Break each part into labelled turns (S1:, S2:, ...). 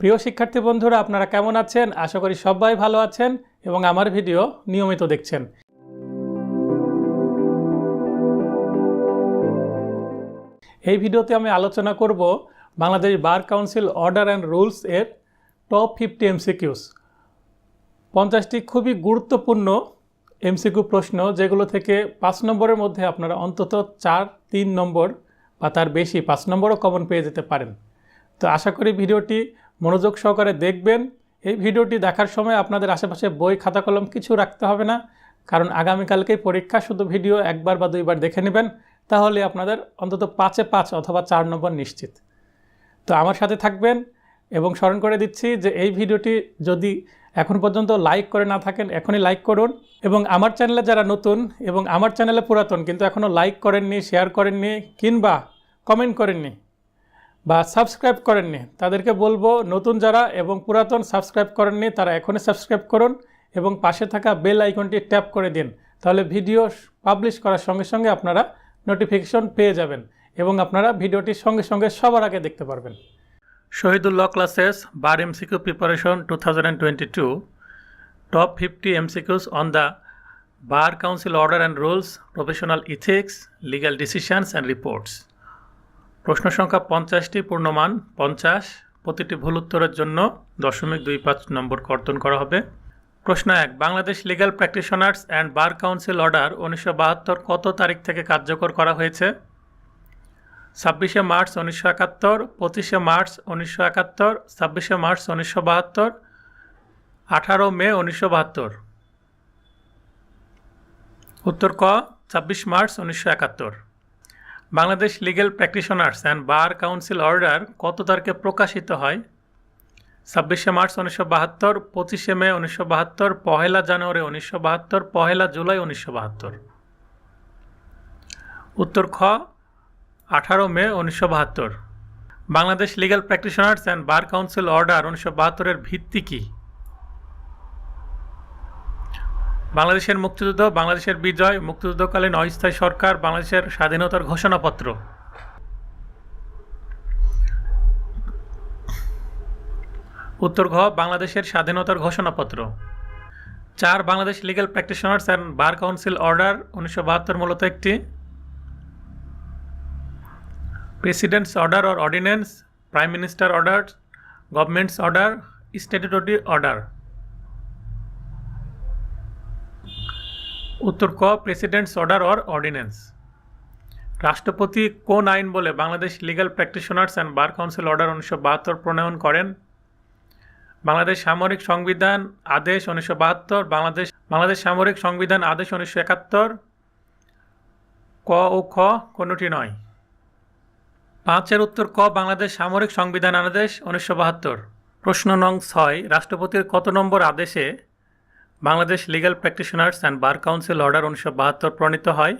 S1: প্রিয় শিক্ষার্থী বন্ধুরা, আপনারা কেমন আছেন? আশা করি সবাই ভালো আছেন এবং আমার ভিডিও নিয়মিত দেখছেন। এই ভিডিওতে আমি আলোচনা করব Bangladesh bar council order and rules এর টপ ফিফটি এমসিকিউস। পঞ্চাশটি খুবই গুরুত্বপূর্ণ এমসিকিউ প্রশ্ন, যেগুলো থেকে পাঁচ নম্বরের মধ্যে আপনারা অন্তত চার, তিন নম্বর বা তার বেশি পাঁচ নম্বরও কমন পেয়ে যেতে পারেন। তো আশা করি ভিডিওটি মনোযোগ সহকারে দেখবেন। এই ভিডিওটি দেখার সময় আপনাদের আশেপাশে বই খাতা কলম কিছু রাখতে হবে না। কারণ আগামীকালকেই পরীক্ষা, শুধু ভিডিও একবার বা দুইবার দেখে নেবেন। তাহলে আপনাদের অন্তত পাঁচে পাঁচ অথবা চার নম্বর নিশ্চিত। তো আমার সাথে থাকবেন এবং স্মরণ করে দিচ্ছি যে এই ভিডিওটি যদি এখন পর্যন্ত লাইক করে না থাকেন, এখনই লাইক করুন। এবং আমার চ্যানেলে যারা নতুন এবং আমার চ্যানেলে পুরাতন কিন্তু এখনও লাইক করেননি, শেয়ার করেননি কিংবা কমেন্ট করেননি বা সাবস্ক্রাইব করেননি, তাদেরকে বলব নতুন যারা এবং পুরাতন সাবস্ক্রাইব করেননি, তারা এখনই সাবস্ক্রাইব করুন এবং পাশে থাকা বেল আইকনটি ট্যাপ করে দিন, তাহলে ভিডিও পাবলিশ করার সঙ্গে সঙ্গে আপনারা নোটিফিকেশন পেয়ে যাবেন এবং আপনারা ভিডিওটির সঙ্গে সঙ্গে সবার আগে দেখতে পারবেন। Shahidullah classes bar MCQ preparation two thousand twenty two, top fifty MCQs on the bar council order and rules, professional ethics legal decisions and reports. প্রশ্ন সংখ্যা পঞ্চাশটি পূর্ণমান, পঞ্চাশ, প্রতিটি ভুল উত্তরের জন্য দশমিক দুই পাঁচ নম্বর কর্তন করা হবে। প্রশ্ন এক, Bangladesh legal practitioners and bar council order উনিশশো বাহাত্তর কত তারিখ থেকে কার্যকর করা হয়েছে? ছাব্বিশে মার্চ উনিশশো একাত্তর, পঁচিশে মার্চ উনিশশো একাত্তর, ছাব্বিশে মার্চ উনিশশো বাহাত্তর, আঠারো মে উনিশশো বাহাত্তর। উত্তর ক, ছাব্বিশ মার্চ উনিশশো একাত্তর। Bangladesh legal practitioners and bar council order কত তারিখে প্রকাশিত হয়? ছাব্বিশে মার্চ উনিশশো বাহাত্তর, পঁচিশে মে উনিশশো বাহাত্তর, পহেলা জানুয়ারি উনিশশো বাহাত্তর, পহেলা জুলাই উনিশশো বাহাত্তর। উত্তর খ, আঠারো মে উনিশশো বাহাত্তর। Bangladesh legal practitioners and bar council order উনিশশো বাহাত্তরের ভিত্তি কী? বাংলাদেশের মুক্তিযুদ্ধ, বাংলাদেশের বিজয়, মুক্তিযুদ্ধকালীন অস্থায়ী সরকার, বাংলাদেশের স্বাধীনতার ঘোষণাপত্র। উত্তর ঘ, বাংলাদেশের স্বাধীনতার ঘোষণাপত্র। চার, Bangladesh legal practitioners and bar council order উনিশশো বাহাত্তর মূলত একটি। President's order or ordinance prime minister order government's order statutory order উত্তর ক প্রেসিডেন্টস অর্ডার অর অর্ডিন্যান্স রাষ্ট্রপতি কোন আইন বলে Bangladesh legal practitioners and bar council order উনিশশো বাহাত্তর প্রণয়ন করেন? বাংলাদেশ সামরিক সংবিধান আদেশ উনিশশো বাহাত্তর, বাংলাদেশ বাংলাদেশ সামরিক সংবিধান আদেশ উনিশশো একাত্তর? ক ও খ কোনোটি নয়। পাঁচের উত্তর ক, বাংলাদেশ সামরিক সংবিধান আদেশ উনিশশো বাহাত্তর। প্রশ্ন নং ছয়, রাষ্ট্রপতির কত নম্বর আদেশে Bangladesh legal practitioners and bar council order উনিশশো বাহাত্তর প্রণীত হয়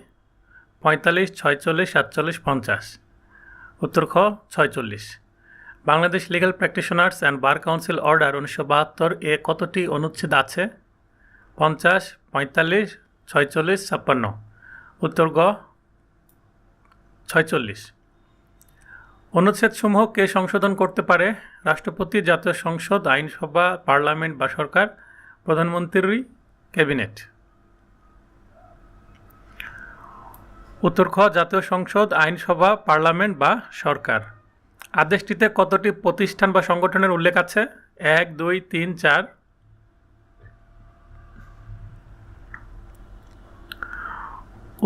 S1: পঁয়তাল্লিশ, ছয়চল্লিশ, সাতচল্লিশ, পঞ্চাশ। উত্তর খ, ছয়চল্লিশ। Bangladesh legal practitioners and bar council order উনিশশো বাহাত্তর এ কতটি অনুচ্ছেদ আছে? পঞ্চাশ, পঁয়তাল্লিশ, ছয়চল্লিশ, ছাপ্পান্ন। উত্তর গ, ছয়চল্লিশ। অনুচ্ছেদসমূহ কে সংশোধন করতে পারে? রাষ্ট্রপতি, জাতীয় সংসদ, আইনসভা, পার্লামেন্ট বা সরকার? প্রধানমন্ত্রী ক্যাবিনেট। উত্তর খ, জাতীয় সংসদ, আইনসভা, পার্লামেন্ট বা সরকার। আদেশটিতে কতটি প্রতিষ্ঠান বা সংগঠনের উল্লেখ আছে? এক, দুই, তিন, চার।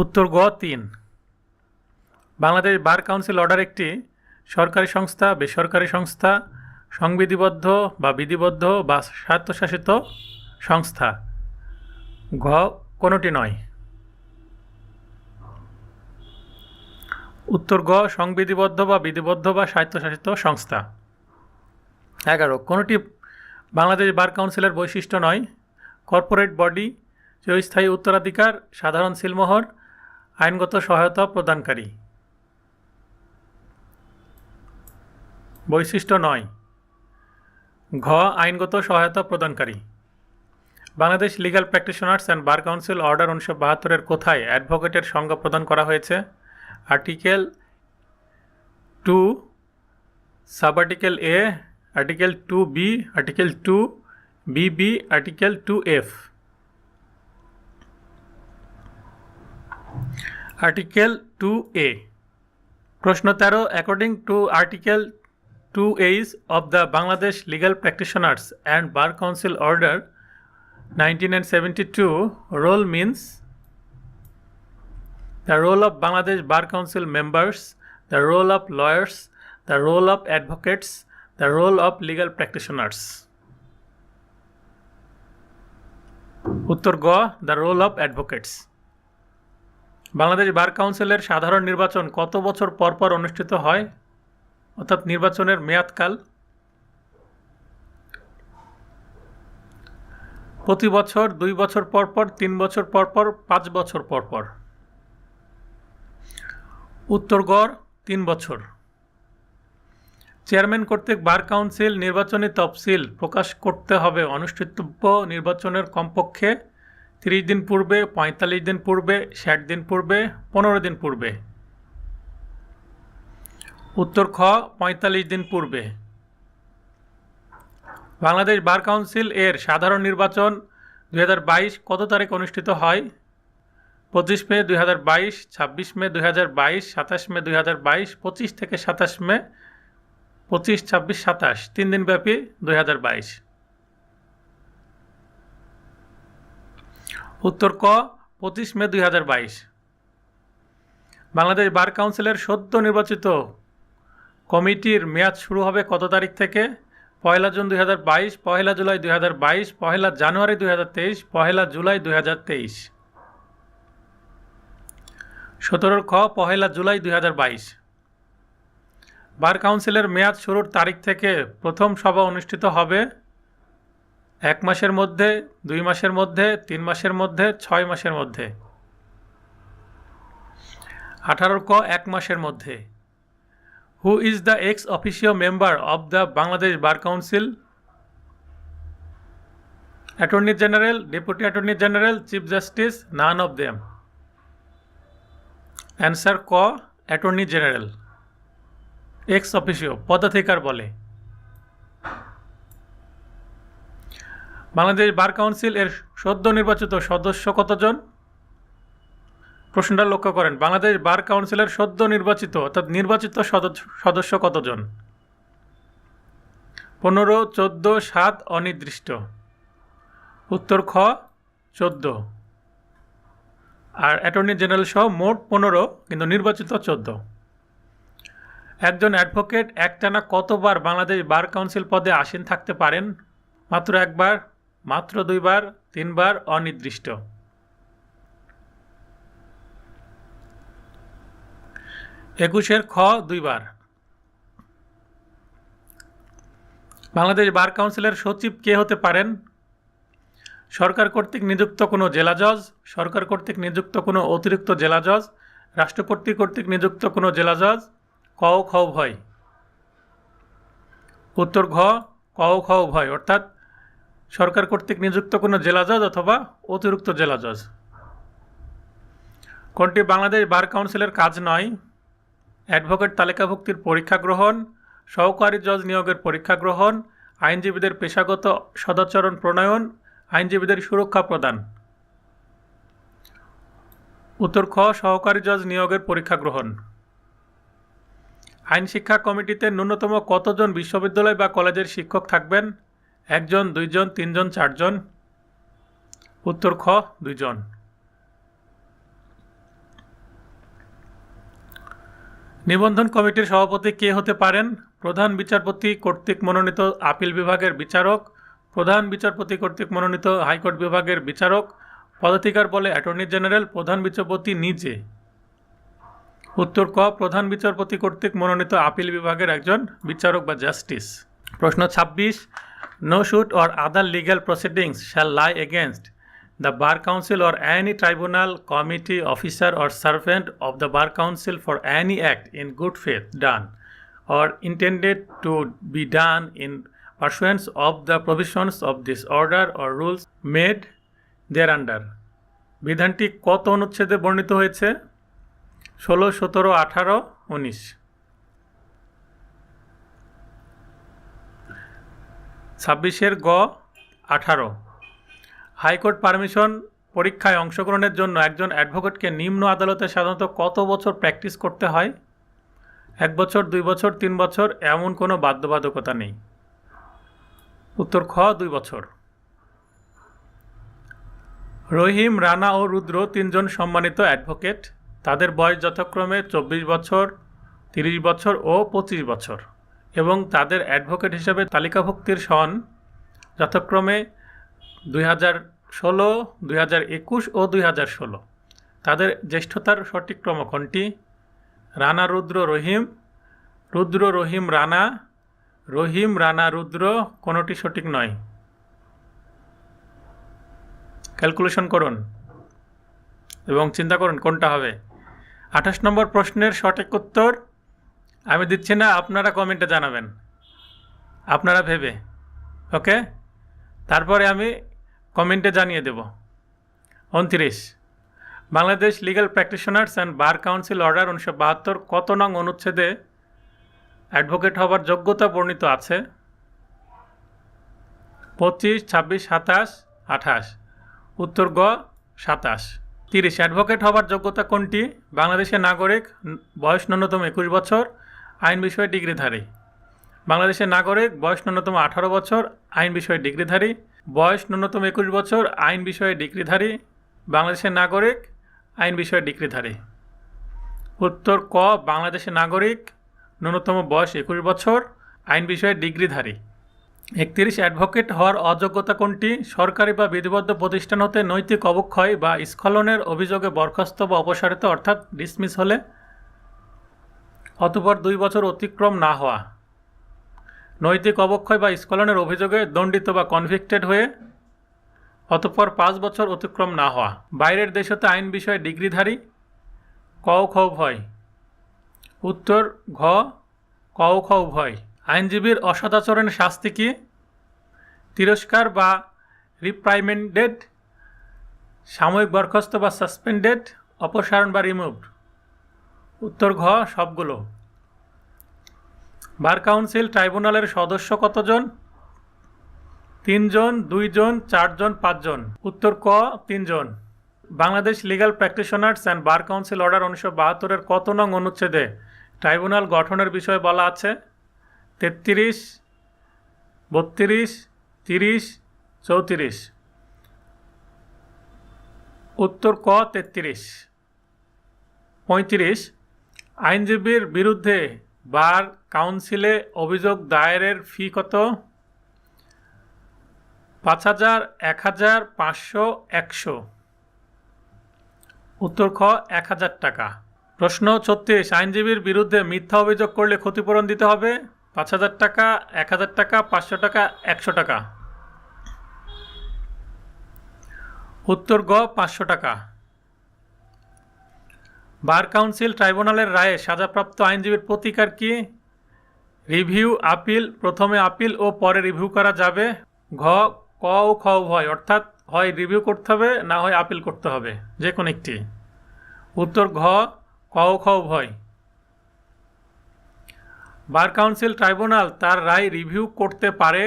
S1: উত্তর গ, তিন। বাংলাদেশ বার কাউন্সিল অর্ডার একটি সরকারি সংস্থা, বেসরকারি সংস্থা, সংবিধিবদ্ধ বা বিধিবদ্ধ বা স্বায়ত্তশাসিত সংস্থা। ঘ, কোনোটি নয়। উত্তর গ সংবিধিবদ্ধ বা বিধিবদ্ধ বা স্বায়ত্তশাসিত সংস্থা। এগারো, কোনোটি বাংলাদেশ বার কাউন্সিলের বৈশিষ্ট্য নয়। কর্পোরেট বডি, চিরস্থায়ী উত্তরাধিকার, সাধারণ সিলমোহর, আইনগত সহায়তা প্রদানকারী। বৈশিষ্ট্য নয়। ঘ, আইনগত সহায়তা প্রদানকারী। Bangladesh legal practitioners and bar council order উনিশশো বাহাত্তরের কোথায় অ্যাডভোকেটের সংজ্ঞা প্রদান করা হয়েছে? Article two sub article A article two B article two BB article two F article two A প্রশ্ন তেরো according to article two H of the Bangladesh legal practitioners and bar council order nineteen and seventy two role means the role of Bangladesh Bar Council members, the role of lawyers, the role of advocates, the role of legal practitioners. উত্তর গ the role of advocates Bangladesh bar কাউন্সিলের সাধারণ নির্বাচন কত বছর পর পর অনুষ্ঠিত হয় অর্থাৎ নির্বাচনের মেয়াদকাল প্রতি বছর, দুই বছর পর পর, তিন বছর পর পর, পাঁচ বছর পর পর। উত্তর গড়, তিন বছর। চেয়ারম্যান কর্তৃক বার কাউন্সিল নির্বাচনী তফসিল প্রকাশ করতে হবে। অনুষ্ঠিতব্য নির্বাচনের কমপক্ষে তিরিশ দিন পূর্বে, পঁয়তাল্লিশ দিন পূর্বে, ষাট দিন পূর্বে, পনেরো দিন পূর্বে। উত্তর খ, পঁয়তাল্লিশ দিন পূর্বে। বাংলাদেশ বার কাউন্সিল এর সাধারণ নির্বাচন দু হাজার বাইশ কত তারিখ অনুষ্ঠিত হয়? পঁচিশ মে দুই হাজার বাইশ, ছাব্বিশ মে দুই হাজার বাইশ, সাতাশ মে দুই হাজার বাইশ, পঁচিশ থেকে সাতাশ মে পঁচিশ, ছাব্বিশ, সাতাশ, তিন দিন ব্যাপী দুই হাজার বাইশ। উত্তর ক, পঁচিশ মে দুই হাজার বাইশ। বাংলাদেশ বার কাউন্সিলের সদ্য নির্বাচিত কমিটির মেয়াদ শুরু হবে কত তারিখ থেকে? পয়লা জুন দুই হাজার বাইশ, পয়লা জুলাই দুই হাজার বাইশ, পয়লা জানুয়ারি দুই হাজার তেইশ, পয়লা জুলাই দুই হাজার তেইশ। সতেরোর খ পহেলা জুলাই দুই হাজার বাইশ। বার কাউন্সিলের মেয়াদ শুরুর তারিখ থেকে প্রথম সভা অনুষ্ঠিত হবে এক মাসের মধ্যে, দুই মাসের মধ্যে, তিন মাসের মধ্যে, ছয় মাসের মধ্যে। আঠারোর ক, এক মাসের মধ্যে। Who is the ex officio member of the Bangladesh bar council attorney general deputy attorney general chief justice none of them answer ক অ্যাটর্নি জেনারেল এক্স অফিসিও পদাধিকার বলে। বাংলাদেশ বার কাউন্সিল এর সদ্য নির্বাচিত সদস্য কতজন? প্রশ্নটা লক্ষ্য করেন। বাংলাদেশ বার কাউন্সিলের সদ্য নির্বাচিত, অর্থাৎ নির্বাচিত সদস্য কতজন? পনেরো, চোদ্দ, সাত, অনির্দিষ্ট। উত্তর খ, চোদ্দ। আর অ্যাটর্নি জেনারেল সহ মোট পনেরো, কিন্তু নির্বাচিত চোদ্দ। একজন অ্যাডভোকেট একটানা কতবার বাংলাদেশ বার কাউন্সিল পদে আসীন থাকতে পারেন? মাত্র একবার, মাত্র দুইবার, তিনবার, অনির্দিষ্ট। একুশের খ দুইবার। বাংলাদেশ বার কাউন্সিলের সচিব কে হতে পারেন? সরকার কর্তৃক নিযুক্ত কোনো জেলা জজ, সরকার কর্তৃক নিযুক্ত কোনো অতিরিক্ত জেলা জজ, রাষ্ট্রপতি কর্তৃক নিযুক্ত কোনো জেলা জজ, ক খ ভয় উত্তর ঘ, ক খ ভয় অর্থাৎ সরকার কর্তৃক নিযুক্ত কোনো জেলা জজ অথবা অতিরিক্ত জেলা জজ। কোনটি বাংলাদেশ বার কাউন্সিলের কাজ নয়? অ্যাডভোকেট তালিকাভুক্তির পরীক্ষা গ্রহণ, সহকারী জজ নিয়োগের পরীক্ষা গ্রহণ, আইনজীবীদের পেশাগত সদাচরণ প্রণয়ন, আইনজীবীদের সুরক্ষা প্রদান। উত্তর খ, সহকারী জজ নিয়োগের পরীক্ষা গ্রহণ। আইন শিক্ষা কমিটিতে ন্যূনতম কতজন বিশ্ববিদ্যালয় বা কলেজের শিক্ষক থাকবেন? একজন, দুইজন, তিনজন, চারজন? উত্তর খ, দুইজন। নিবন্ধন কমিটির সভাপতি কে হতে পারেন? প্রধান বিচারপতি কর্তৃক মনোনীত আপিল বিভাগের বিচারক, প্রধান বিচারপতি কর্তৃক মনোনীত হাইকোর্ট বিভাগের বিচারক, পদাধিকার বলে অ্যাটর্নি জেনারেল, প্রধান বিচারপতি নিজে। উত্তর ক, প্রধান বিচারপতি কর্তৃক মনোনীত আপিল বিভাগের একজন বিচারক বা জাস্টিস। প্রশ্ন ছাব্বিশ no suit or other legal proceedings shall lie against the bar council or any tribunal committee officer or servant of the bar council for any act in good faith done or intended to be done in pursuance of the provisions of this order or rules made thereunder বিধানটি কত অনুচ্ছেদে বর্ণিত হয়েছে ষোলো সতেরো আঠারো উনিশ ছাব্বিশের গ আঠারো হাইকোর্ট পারমিশন পরীক্ষায় অংশগ্রহণের জন্য একজন অ্যাডভোকেটকে নিম্ন আদালতে সাধারণত কত বছর প্র্যাকটিস করতে হয়? এক বছর, দুই বছর, তিন বছর, এমন কোনো বাধ্যবাধকতা নেই। উত্তর খ, দুই বছর। রহিম, রানা ও রুদ্র তিনজন সম্মানিত অ্যাডভোকেট। তাদের বয়স যথাক্রমে চব্বিশ বছর, তিরিশ বছর ও পঁচিশ বছর এবং তাদের অ্যাডভোকেট হিসেবে তালিকাভুক্তির সন যথাক্রমে দুই হাজার ষোলো, দুই হাজার একুশ ও দুই হাজার ষোলো। তাদের জ্যেষ্ঠতার সঠিক ক্রম কোনটি? রানা রুদ্র রহিম। রুদ্র রহিম রানা। রহিম রানা রুদ্র কোনোটি সঠিক নয়? ক্যালকুলেশন করুন এবং চিন্তা করুন কোনটা হবে। আঠাশ নম্বর প্রশ্নের সঠিক উত্তর আমি দিচ্ছি না, আপনারা কমেন্টে জানাবেন। আপনারা ভেবে, ওকে? তারপরে আমি কমেন্টে জানিয়ে দেব। উনত্রিশ। Bangladesh legal practitioners and bar council order উনিশশো বাহাত্তর কত নং অনুচ্ছেদে অ্যাডভোকেট হবার যোগ্যতা বর্ণিত আছে? পঁচিশ, ছাব্বিশ, সাতাশ, আঠাশ। উত্তর গ, সাতাশ। তিরিশ অ্যাডভোকেট হবার যোগ্যতা কোনটি? বাংলাদেশের নাগরিক, বয়স ন্যূনতম একুশ বছর, আইন বিষয়ে ডিগ্রিধারী। বাংলাদেশের নাগরিক, বয়স ন্যূনতম আঠারো বছর, আইন বিষয়ে ডিগ্রিধারী। বয়স ন্যূনতম একুশ বছর, আইন বিষয়ে ডিগ্রিধারী, বাংলাদেশের নাগরিক, আইন বিষয়ে ডিগ্রিধারী। উত্তর, ক, বাংলাদেশের নাগরিক, ন্যূনতম বয়স একুশ বছর, আইন বিষয়ে ডিগ্রিধারী। একত্রিশ, অ্যাডভোকেট হওয়ার অযোগ্যতা কোনটি? সরকারি বা বিধিবদ্ধ প্রতিষ্ঠান হতে নৈতিক অবক্ষয় বা স্খলনের অভিযোগে বরখাস্ত বা অপসারিত, অর্থাৎ ডিসমিস হলে অতপর দুই বছর অতিক্রম না হওয়া। নৈতিক অবক্ষয় বা স্খলনের অভিযোগে দণ্ডিত বা কনভিক্টেড হয়ে অতঃপর পাঁচ বছর অতিক্রম না হওয়া। বাইরের দেশতে আইন বিষয়ে ডিগ্রিধারী ক খ ভয়। উত্তর, ঘ ক খ ভয়। আইনজীবীর অসদাচরণের শাস্তি কি? তিরস্কার বা রিপ্রাইমেন্ডেড সাময়িক বরখাস্ত বা সাসপেন্ডেড অপসারণ বা রিমুভড উত্তর, ঘ, সবগুলো। বার কাউন্সিল ট্রাইব্যুনালের সদস্য কতজন? তিনজন, দুইজন, চারজন, পাঁচজন। উত্তর ক, তিনজন। Bangladesh legal practitioners and bar council order উনিশশো বাহাত্তরের কত নং অনুচ্ছেদে ট্রাইব্যুনাল গঠনের বিষয়ে বলা আছে? তেত্রিশ, বত্রিশ, তিরিশ, চৌত্রিশ। উত্তর ক, তেত্রিশ। পঁয়ত্রিশ, আইনজীবীর বিরুদ্ধে বার কাউন্সিলে অভিযোগ দায়েরের ফি কত? পাঁচ হাজার, এক হাজার, পাঁচশো, একশো। উত্তর খ, এক হাজার টাকা। প্রশ্ন ছত্রিশ, আইনজীবীর বিরুদ্ধে মিথ্যা অভিযোগ করলে ক্ষতিপূরণ দিতে হবে? পাঁচ হাজার টাকা, এক হাজার টাকা, পাঁচশো টাকা, একশো টাকা। উত্তর গ, পাঁচশো টাকা। বার কাউন্সিল ট্রাইব্যুনালের রায়ে সাজাপ্রাপ্ত আইনজীবীর প্রতিকার কি? রিভিউ, আপিল, প্রথমে আপিল ও পরে রিভিউ করা যাবে। ঘ, ক ও খ উভয়, অর্থাৎ হয় রিভিউ করতে হবে, না হয় আপিল করতে হবে। যে কোনো একটি। উত্তর, ঘ, ক ও খ উভয়। বার কাউন্সিল ট্রাইব্যুনাল তার রায় রিভিউ করতে পারে।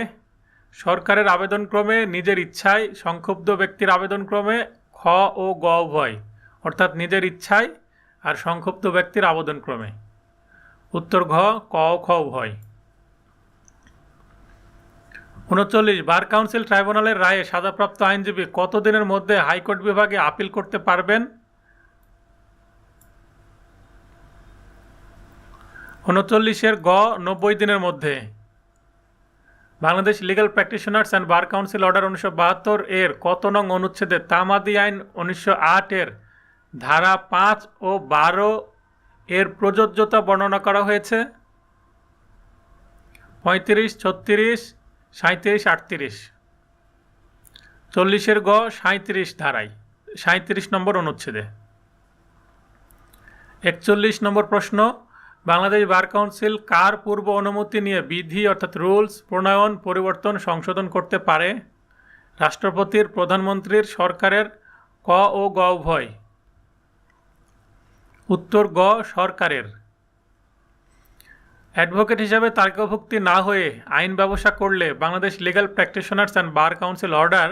S1: সরকারের আবেদনক্রমে, নিজের ইচ্ছায়, সংক্ষুব্ধ ব্যক্তির আবেদনক্রমে, খ ও গ উভয়, অর্থাৎ নিজের ইচ্ছায় আর সংক্ষুব্ধ ব্যক্তির আবেদনক্রমে উত্তর ঘ, ক, খ, উভয়। উনচল্লিশ, বার কাউন্সিল ট্রাইব্যুনালের রায়ে সাজাপ্রাপ্ত আইনজীবী কতদিনের মধ্যে হাইকোর্ট বিভাগে আপিল করতে পারবেন? উনচল্লিশের গ, নব্বই দিনের মধ্যে। Bangladesh legal practitioners and bar council order উনিশশো বাহাত্তর এর কত নং অনুচ্ছেদে তামাদি আইন উনিশশো আটের ধারা পাঁচ ও বারো এর প্রযোজ্যতা বর্ণনা করা হয়েছে। পঁয়ত্রিশ, ছত্রিশ সাঁত্রিশ আটত্রিশ। চল্লিশের গ সাঁত্রিশ ধারায়। সাঁত্রিশ নম্বর অনুচ্ছেদে। একচল্লিশ নম্বর প্রশ্ন, বাংলাদেশ বার কাউন্সিল কার পূর্ব অনুমতি নিয়ে বিধি অর্থাৎ রুলস প্রণয়ন, পরিবর্তন, সংশোধন করতে পারে? রাষ্ট্রপতির, প্রধানমন্ত্রীর, সরকারের ক ও গ উভয়। উত্তর গ সরকারের। অ্যাডভোকেট হিসাবে তালিকাভুক্তি না হয়ে আইন ব্যবসা করলে Bangladesh legal practitioners and bar council order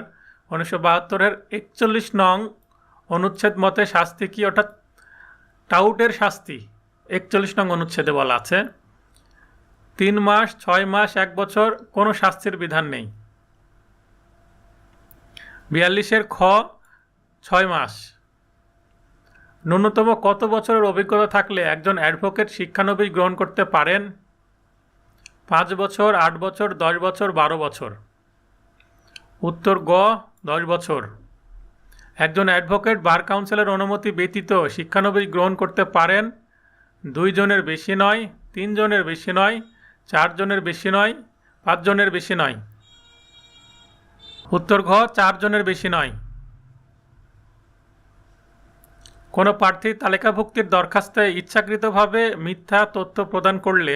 S1: উনিশশো বাহাত্তরের একচল্লিশ নং অনুচ্ছেদ মতে শাস্তি কি, অর্থাৎ টাউটের শাস্তি, একচল্লিশ নং অনুচ্ছেদে বলা আছে। তিন মাস, ছয় মাস, এক বছর, কোনো শাস্তির বিধান নেই। বিয়াল্লিশের খ, ছয় মাস। ন্যূনতম কত বছরের অভিজ্ঞতা থাকলে একজন অ্যাডভোকেট শিক্ষানবিশ গ্রহণ করতে পারেন? পাঁচ বছর, আট বছর, দশ বছর, বারো বছর। উত্তর গ, দশ বছর। একজন অ্যাডভোকেট বার কাউন্সিলের অনুমতি ব্যতীত শিক্ষানবিশ গ্রহণ করতে পারেন? দুইজনের বেশি নয় তিনজনের বেশি নয় চারজনের বেশি নয় পাঁচজনের বেশি নয়। উত্তর ঘ চারজনের বেশি নয়। কোনো প্রার্থী তালিকাভুক্তির দরখাস্তে ইচ্ছাকৃতভাবে মিথ্যা তথ্য প্রদান করলে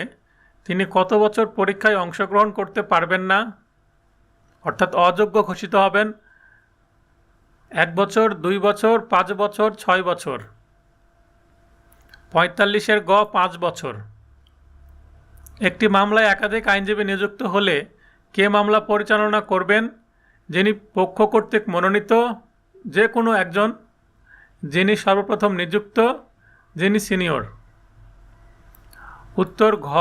S1: তিনি কত বছর পরীক্ষায় অংশগ্রহণ করতে পারবেন না? অর্থাৎ অযোগ্য ঘোষিত হবেন এক বছর, দুই বছর, পাঁচ বছর, ছয় বছর। পঁয়তাল্লিশের গ, পাঁচ বছর। একটি মামলায় একাধিক আইনজীবী নিযুক্ত হলে কে মামলা পরিচালনা করবেন, যিনি পক্ষ কর্তৃক মনোনীত, যে কোনো একজন যিনি সর্বপ্রথম নিযুক্ত, যিনি সিনিয়র। উত্তর, ঘ,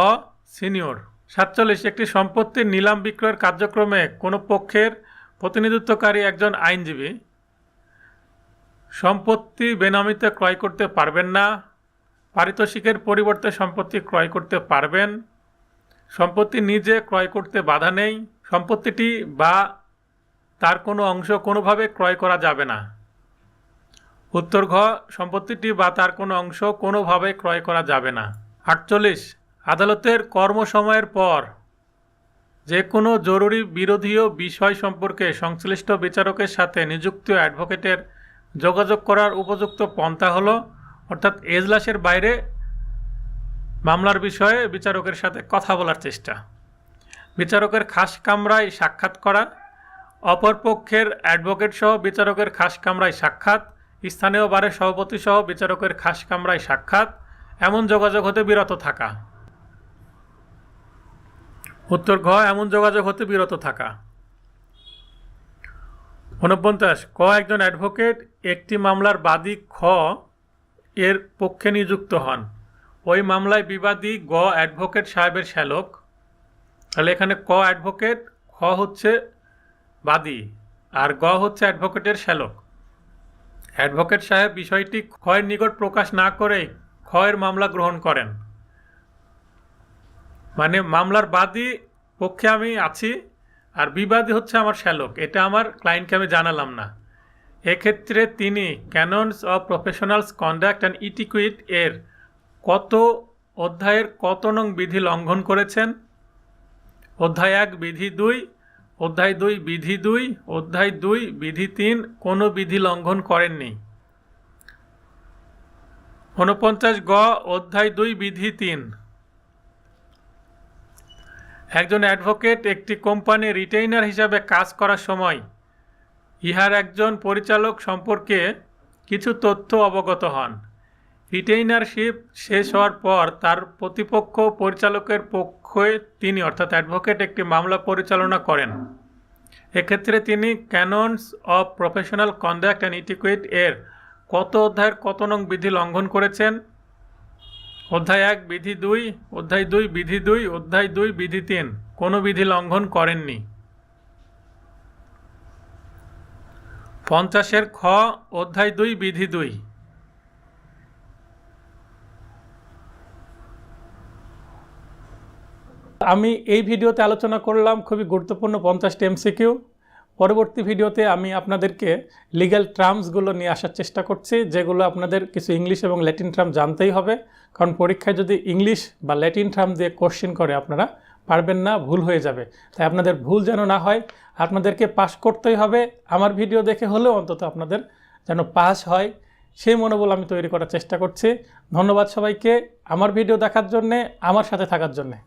S1: সিনিয়র। সাতচল্লিশ, একটি সম্পত্তির নিলাম বিক্রয়ের কার্যক্রমে কোনো পক্ষের প্রতিনিধিত্বকারী একজন আইনজীবী। সম্পত্তি বেনামিতে ক্রয় করতে পারবেন না। পারিতোষিকের পরিবর্তে সম্পত্তি ক্রয় করতে পারবেন। সম্পত্তি নিজে ক্রয় করতে বাধা নেই। সম্পত্তিটি বা তার কোনো অংশ কোনোভাবে ক্রয় করা যাবে না। উত্তর ঘ সম্পত্তিটি বা তার কোনো অংশ কোনোভাবে ক্রয় করা যাবে না। আটচল্লিশ, আদালতের কর্মসময়ের পর যে কোনো জরুরি বিরোধীয় বিষয় সম্পর্কে সংশ্লিষ্ট বিচারকের সাথে নিযুক্ত অ্যাডভোকেটের যোগাযোগ করার উপযুক্ত পন্থা হলো, অর্থাৎ এজলাসের বাইরে মামলার বিষয়ে বিচারকের সাথে কথা বলার চেষ্টা। বিচারকের খাস কামরায় সাক্ষাৎ করা, অপরপক্ষের অ্যাডভোকেট সহ বিচারকের খাস কামরায় সাক্ষাৎ স্থানীয় বারের সভাপতি সহ বিচারকের খাস কামরায় সাক্ষাৎ, এমন যোগাযোগ হতে বিরত থাকা। উত্তর ঘ, এমন যোগাযোগ হতে বিরত থাকা। ঊনপঞ্চাশ ক, একজন অ্যাডভোকেট, একটি মামলার বাদী খ, এর পক্ষে নিযুক্ত হন। ওই মামলায় বিবাদী গ, অ্যাডভোকেট সাহেবের শ্যালক। তাহলে এখানে ক অ্যাডভোকেট, খ হচ্ছে বাদী, আর গ হচ্ছে অ্যাডভোকেটের শ্যালক। অ্যাডভোকেট সাহেব বিষয়টি ক্ষয়ের নিকট প্রকাশ না করেই ক্ষয়ের মামলা গ্রহণ করেন। মানে মামলার বাদী পক্ষে আমি আছি আর বিবাদী হচ্ছে আমার শ্যালক। এটা আমার ক্লায়েন্টকে আমি জানালাম না। এক্ষেত্রে তিনি canons of professionals conduct and etiquette এর কত অধ্যায়ের কত নং বিধি লঙ্ঘন করেছেন? অধ্যায় এক, বিধি দুই অধ্যায় দুই, বিধি দুই, অধ্যায় দুই, বিধি তিন, কোনো বিধি লঙ্ঘন করেননি। ঊনপঞ্চাশ গ, অধ্যায় দুই, বিধি তিন। একজন অ্যাডভোকেট একটি কোম্পানি রিটেইনার হিসাবে কাজ করার সময় ইহার একজন পরিচালক সম্পর্কে কিছু তথ্য অবগত হন। রিটেইনারশিপ শেষ হওয়ার পর তার প্রতিপক্ষ পরিচালকের পক্ষে তিনি, অর্থাৎ অ্যাডভোকেট একটি মামলা পরিচালনা করেন। এক্ষেত্রে তিনি canons of professional conduct and etiquette এর কত অধ্যায়ের কত নং বিধি লঙ্ঘন করেছেন? অধ্যায় এক, বিধি দুই, অধ্যায় দুই, বিধি দুই, অধ্যায় দুই, বিধি তিন। কোনো বিধি লঙ্ঘন করেননি। পঞ্চাশের খ, অধ্যায় দুই, বিধি দুই। আমি এই ভিডিওতে আলোচনা করলাম খুবই গুরুত্বপূর্ণ পঞ্চাশটি এমসিকিউ পরবর্তী ভিডিওতে আমি আপনাদেরকে লিগ্যাল টার্মসগুলো নিয়ে আসার চেষ্টা করছি, যেগুলো আপনাদের কিছু ইংলিশ এবং ল্যাটিন টার্ম জানতেই হবে। কারণ পরীক্ষায় যদি ইংলিশ বা ল্যাটিন টার্ম দিয়ে কোশ্চেন করে, আপনারা পারবেন না, ভুল হয়ে যাবে। তাই আপনাদের ভুল যেন না হয়, আপনাদেরকে পাস করতেই হবে। আমার ভিডিও দেখে হলেও অন্তত আপনাদের যেন পাস হয়, সেই মনোবল আমি তৈরি করার চেষ্টা করছি। ধন্যবাদ সবাইকে আমার ভিডিও দেখার জন্যে, আমার সাথে থাকার জন্যে।